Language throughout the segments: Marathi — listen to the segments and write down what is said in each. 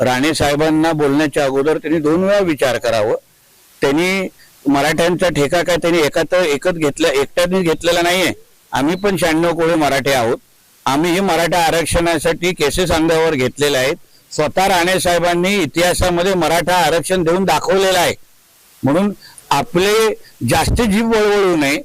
राणे साहेबांना बोलण्याच्या अगोदर त्यांनी दोन वेळा विचार करावं. त्यांनी मराठ्यांचा ठेका काय त्यांनी एकात एकच घेतल्या एकट्याने घेतलेला नाहीये. आम्ही पण शहाण्णव कोळी मराठे आहोत. आम्ही हे मराठा आरक्षणासाठी केसेस अंगावर घेतलेले आहेत. स्वतः राणे साहेबांनी इतिहासामध्ये मराठा आरक्षण देऊन दाखवलेलं आहे. म्हणून आपले जास्त जीव वळवळू नये.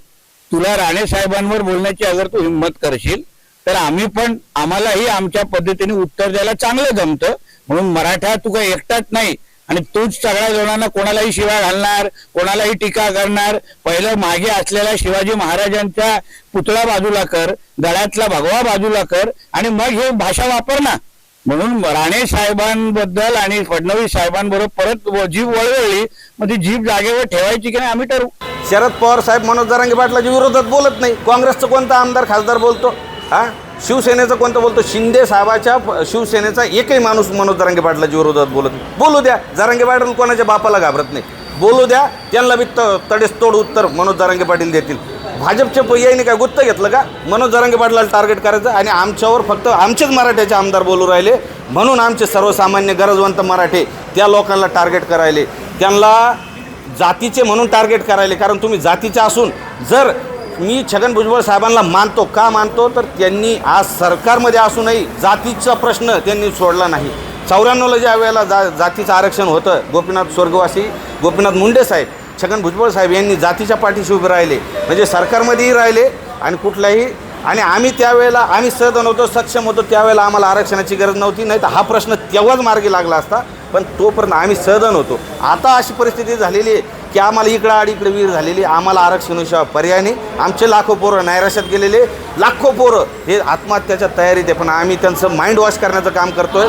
तुला राणे साहेबांवर बोलण्याची अगर तू हिंमत करशील तर आम्ही पण आम्हालाही आमच्या पद्धतीने उत्तर द्यायला चांगलं जमतं. म्हणून मराठा तू काही एकटाच नाही. आणि तूच सगळ्या जणांना कोणालाही शिवा घालणार कोणालाही टीका करणार. पहिलं मागे असलेल्या शिवाजी महाराजांचा पुतळा बाजूला कर दळ्यातला भगवा बाजूला कर आणि मग हे भाषा वापर ना. म्हणून राणे साहेबांबद्दल आणि फडणवीस साहेबांबरोबर परत जीभ वळवळली. मग ती जीभ जागेवर ठेवायची की नाही आम्ही ठरवू. शरद पवार साहेब मनोज जरांगे पाटलाच्या विरोधात बोलत नाही. काँग्रेसचं कोणता आमदार खासदार बोलतो? हा? शिवसेनेचं कोणतं बोलतो? शिंदे साहेबाच्या शिवसेनेचा एकही माणूस मनोज जरांगे पाटलाच्या विरोधात बोलत बोलू द्या जरांगे पाटील कोणाच्या बापाला घाबरत नाही. बोलू द्या त्यांना बी त तडेसतोड उत्तर मनोज जरांगे पाटील देतील. भाजपचे पर्यायने काय गुत्त घेतलं का? मनोज जरांगे पाटलाला टार्गेट करायचं आणि आमच्यावर फक्त आमचेच मराठ्याचे आमदार बोलू राहिले. म्हणून आमचे सर्वसामान्य गरजवंत मराठे त्या लोकांना टार्गेट करायले. त्यांना जातीचे म्हणून टार्गेट करायले. कारण तुम्ही जातीचे असून जर मी छगन भुजबळ साहेबांना मानतो का मानतो तर त्यांनी आज सरकारमध्ये असूनही जातीचा प्रश्न त्यांनी सोडला नाही. चौऱ्याण्णवला ज्या वेळेला जा जातीचं आरक्षण होतं गोपीनाथ स्वर्गवासी गोपीनाथ मुंडे साहेब छगन भुजबळ साहेब यांनी जातीच्या पाठीशी उभे राहिले म्हणजे सरकारमध्येही राहिले आणि कुठल्याही आणि आम्ही त्यावेळेला आम्ही सदन होतो सक्षम होतो त्यावेळेला आम्हाला आरक्षणाची गरज नव्हती नाही तर हा प्रश्न तेव्हाच मार्गी लागला असता. पण तोपर्यंत आम्ही सदन होतो. आता अशी परिस्थिती झालेली आहे की आम्हाला इकडं आड इकडे वीर झालेली आहे. आम्हाला आरक्षणाशिवाय पर्याय नाही. आमचे लाखो पोरं नैराश्यात गेलेले लाखो पोरं हे आत्महत्याच्या तयारीत आहे. पण आम्ही त्यांचं माइंड वॉश करण्याचं काम करतोय.